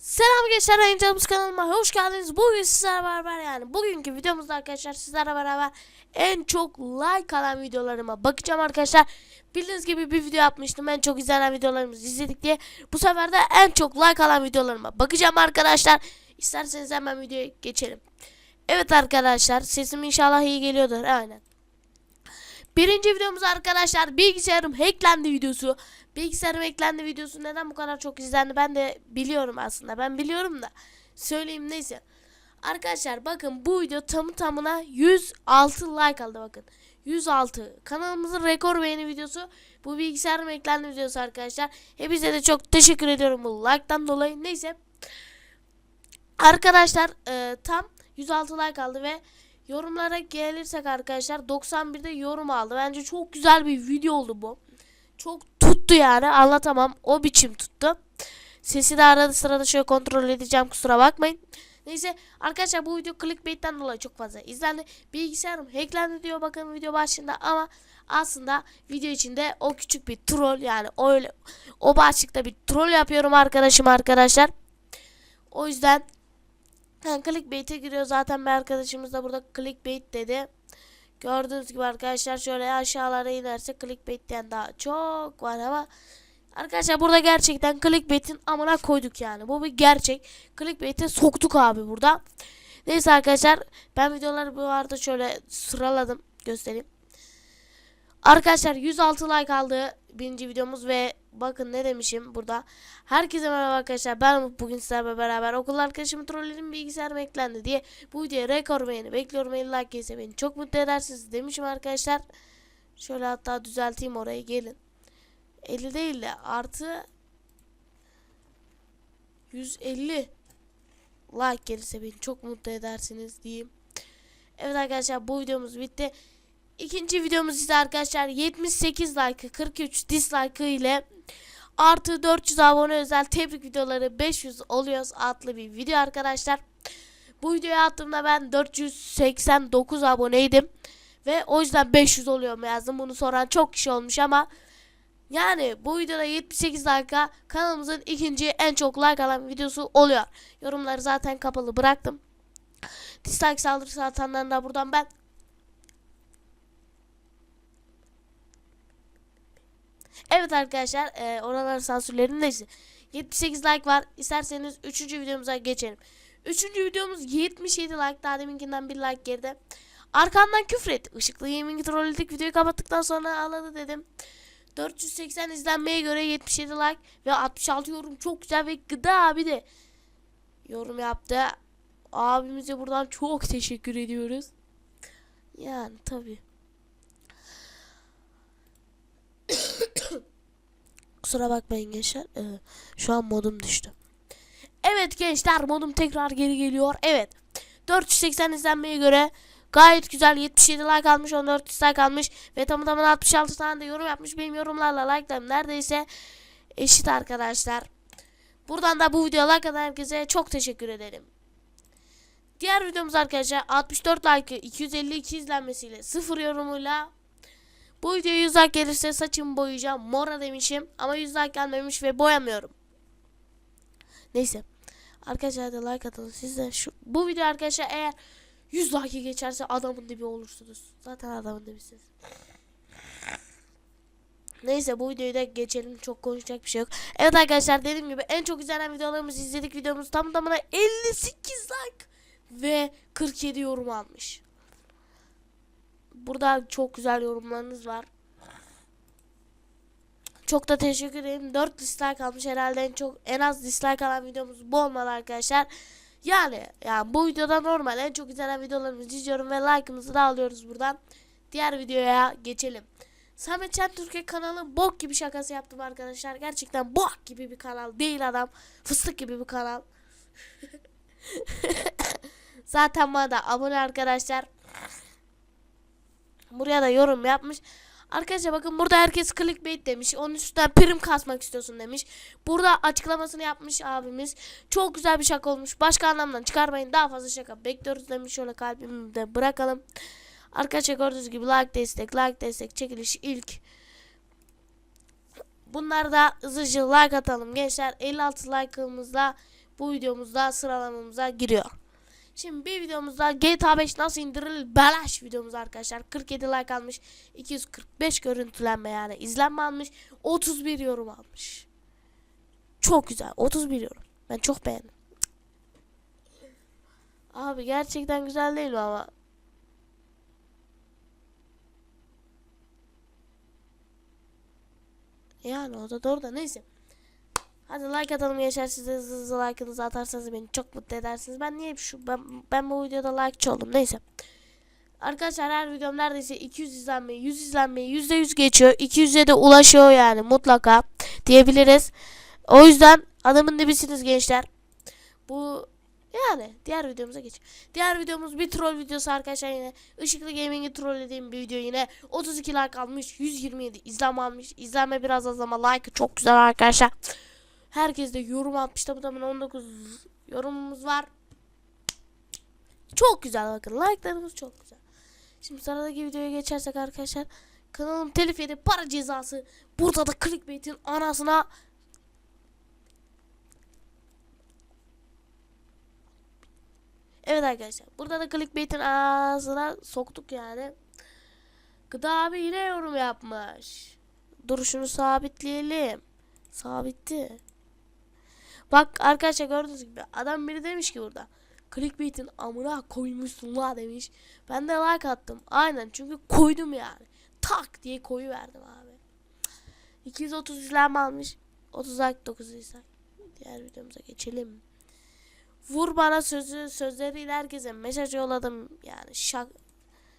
Selam gençler yayıncımız kanalıma hoş geldiniz. Bugün sizlerle beraber yani bugünkü videomuzda arkadaşlar sizlerle beraber en çok like alan videolarıma bakacağım arkadaşlar. Bildiğiniz gibi bir video yapmıştım en çok izlenen videolarımızı izledik diye. Bu sefer de en çok like alan videolarıma bakacağım arkadaşlar. İsterseniz hemen videoya geçelim. Evet arkadaşlar sesim inşallah iyi geliyordur aynen. Birinci videomuz arkadaşlar bilgisayarım hacklendi videosu. Bilgisayarım hacklendi videosu neden bu kadar çok izlendi ben de biliyorum aslında. Ben biliyorum da söyleyeyim neyse. Arkadaşlar bakın bu video tamı tamına 106 like aldı bakın. 106. Kanalımızın rekor beğeni videosu. Bu bilgisayarım hacklendi videosu arkadaşlar. Hepinize de çok teşekkür ediyorum bu like'tan dolayı. Neyse. Arkadaşlar e, tam 106 like aldı ve yorumlara gelirsek arkadaşlar 91'de yorum aldı. Bence çok güzel bir video oldu bu. Çok tuttu yani anlatamam. O biçim tuttu. Sesi de arada sırada şöyle kontrol edeceğim kusura bakmayın. Neyse arkadaşlar bu video clickbait'ten dolayı çok fazla izlendi. Bilgisayarım hacklendi diyor bakın video başında ama aslında video içinde o küçük bir troll yani öyle o başlıkta bir troll yapıyorum arkadaşım arkadaşlar. O yüzden yani clickbait'e giriyor zaten bir arkadaşımız da burada clickbait dedi. Gördüğünüz gibi arkadaşlar şöyle aşağılara inerse clickbait diyen daha çok var ama Arkadaşlar burada gerçekten clickbait'in amına koyduk yani. Bu bir gerçek. Clickbait'e soktuk abi burada. Neyse arkadaşlar ben videoları bu arada şöyle sıraladım göstereyim. Arkadaşlar 106 like aldı birinci videomuz ve bakın ne demişim burada. Herkese merhaba arkadaşlar ben bugün sizlerle beraber okul arkadaşımı trolledim bilgisayarım eklendi diye bu videoya rekor beğeni bekliyorum 50 like gelirse beni çok mutlu edersiniz demişim arkadaşlar. Şöyle hatta düzelteyim orayı gelin. 50 değil de artı 150 like gelirse beni çok mutlu edersiniz diyeyim. Evet arkadaşlar bu videomuz bitti. İkinci videomuz ise arkadaşlar 78 like 43 dislike ile artı 400 abone özel tebrik videoları 500 oluyoruz adlı bir video arkadaşlar. Bu videoyu attığımda ben 489 aboneydim. Ve o yüzden 500 oluyorum yazdım. Bunu soran çok kişi olmuş ama yani bu videoda 78 dakika kanalımızın ikinci en çok like alan videosu oluyor. Yorumları zaten kapalı bıraktım. Dislike saldırısı atanlarına da buradan ben Evet arkadaşlar e, oraları sansürlerin neyse. 78 like var. İsterseniz 3. videomuza geçelim. 3. videomuz 77 like. Daha deminkinden bir like geride. Arkamdan küfret. Işıklı gaming trolledik. Videoyu kapattıktan sonra ağladı dedim. 480 izlenmeye göre 77 like ve 66 yorum çok güzel ve gıda abi de yorum yaptı. Abimize buradan çok teşekkür ediyoruz. Yani tabi. Kusura bakmayın gençler. Ee, şu an modum düştü. Evet gençler modum tekrar geri geliyor. Evet. 480 izlenmeye göre gayet güzel 77 like almış 14 like almış ve tamı tamına 66 tane de yorum yapmış. Benim yorumlarla like'larım neredeyse eşit arkadaşlar. Buradan da bu videoya like atan herkese çok teşekkür ederim. Diğer videomuz arkadaşlar 64 like 252 izlenmesiyle 0 yorumuyla bu videoya 100 like gelirse saçımı boyayacağım. Mora demişim ama 100 like gelmemiş ve boyamıyorum. Neyse. Arkadaşlar hadi like atın. Siz de şu bu video arkadaşlar eğer 100 like geçerse adamın dibi olursunuz. Zaten adamın dibisiniz. Neyse bu videoyu da geçelim. Çok konuşacak bir şey yok. Evet arkadaşlar dediğim gibi en çok izlenen videolarımızı izledik. Videomuz tam tamına 58 like ve 47 yorum almış. Burada çok güzel yorumlarınız var. Çok da teşekkür ederim. 4 dislike almış herhalde en çok en az dislike alan videomuz bu olmalı arkadaşlar. Yani yani bu videoda normal en çok izlenen videolarımızı izliyorum ve like'ımızı da alıyoruz buradan. Diğer videoya geçelim. Samet Çen Türkiye kanalı bok gibi şakası yaptım arkadaşlar. Gerçekten bok gibi bir kanal değil adam. Fıstık gibi bir kanal. Zaten bana da abone arkadaşlar. Buraya da yorum yapmış. Arkadaşlar bakın burada herkes clickbait demiş. Onun üstünden prim kasmak istiyorsun demiş. Burada açıklamasını yapmış abimiz. Çok güzel bir şaka olmuş. Başka anlamdan çıkarmayın. Daha fazla şaka bekliyoruz demiş. Şöyle kalbimi de bırakalım. Arkadaşlar gördüğünüz gibi like destek, like destek çekiliş ilk. Bunlar da hızlıca like atalım gençler. 56 like'ımızla bu videomuzda sıralamamıza giriyor. Şimdi bir videomuzda GTA 5 nasıl indirilir belaş videomuz arkadaşlar. 47 like almış. 245 görüntülenme yani izlenme almış. 31 yorum almış. Çok güzel. 31 yorum. Ben çok beğendim. Abi gerçekten güzel değil mi ama? Yani o da doğru da neyse. Hadi like atalım gençler siz de hızlı hızlı like'ınızı atarsanız beni çok mutlu edersiniz. Ben niye şu ben, ben bu videoda like'çı oldum neyse. Arkadaşlar her videom neredeyse 200 izlenmeyi 100 izlenmeyi %100 geçiyor. 200'e de ulaşıyor yani mutlaka diyebiliriz. O yüzden adamın dibisiniz gençler. Bu yani diğer videomuza geç. Diğer videomuz bir troll videosu arkadaşlar yine. Işıklı Gaming'i trollediğim bir video yine. 32 like almış. 127 izlenme almış. İzlenme biraz az ama like çok güzel arkadaşlar. Herkes de yorum atmış. Tabi tabi 19 yorumumuz var. Çok güzel bakın. Like'larımız çok güzel. Şimdi sıradaki videoya geçersek arkadaşlar. Kanalım telif yedi para cezası. Burada da clickbait'in anasına Evet arkadaşlar. Burada da clickbait'in ağzına soktuk yani. Gıda abi yine yorum yapmış. Duruşunu sabitleyelim. Sabitti. Bak arkadaşlar gördüğünüz gibi adam biri demiş ki burada. Clickbait'in amına koymuşsun la demiş. Ben de like attım. Aynen çünkü koydum yani. Tak diye koyu verdim abi. 230 izlenme almış. 30 like 9 izlenme. Diğer videomuza geçelim. Vur bana sözü sözleriyle herkese mesaj yolladım. Yani şak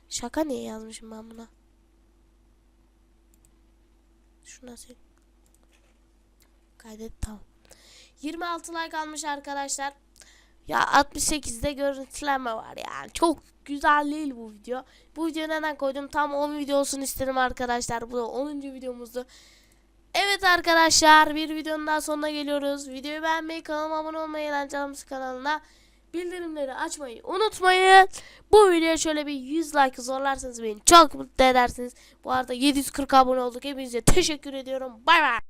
şaka niye yazmışım ben buna? Şuna sil. Kaydet tamam. 26 like almış arkadaşlar. Ya 68'de görüntülenme var yani. Çok güzel değil bu video. Bu videoyu neden koydum? Tam 10 video olsun istedim arkadaşlar. Bu da 10. videomuzdu. Evet arkadaşlar bir videonun daha sonuna geliyoruz. Videoyu beğenmeyi, kanalıma abone olmayı, Eğlencelimiz kanalına bildirimleri açmayı unutmayın. Bu videoya şöyle bir 100 like zorlarsanız beni çok mutlu edersiniz. Bu arada 740 abone olduk. Hepinize teşekkür ediyorum. Bay bay.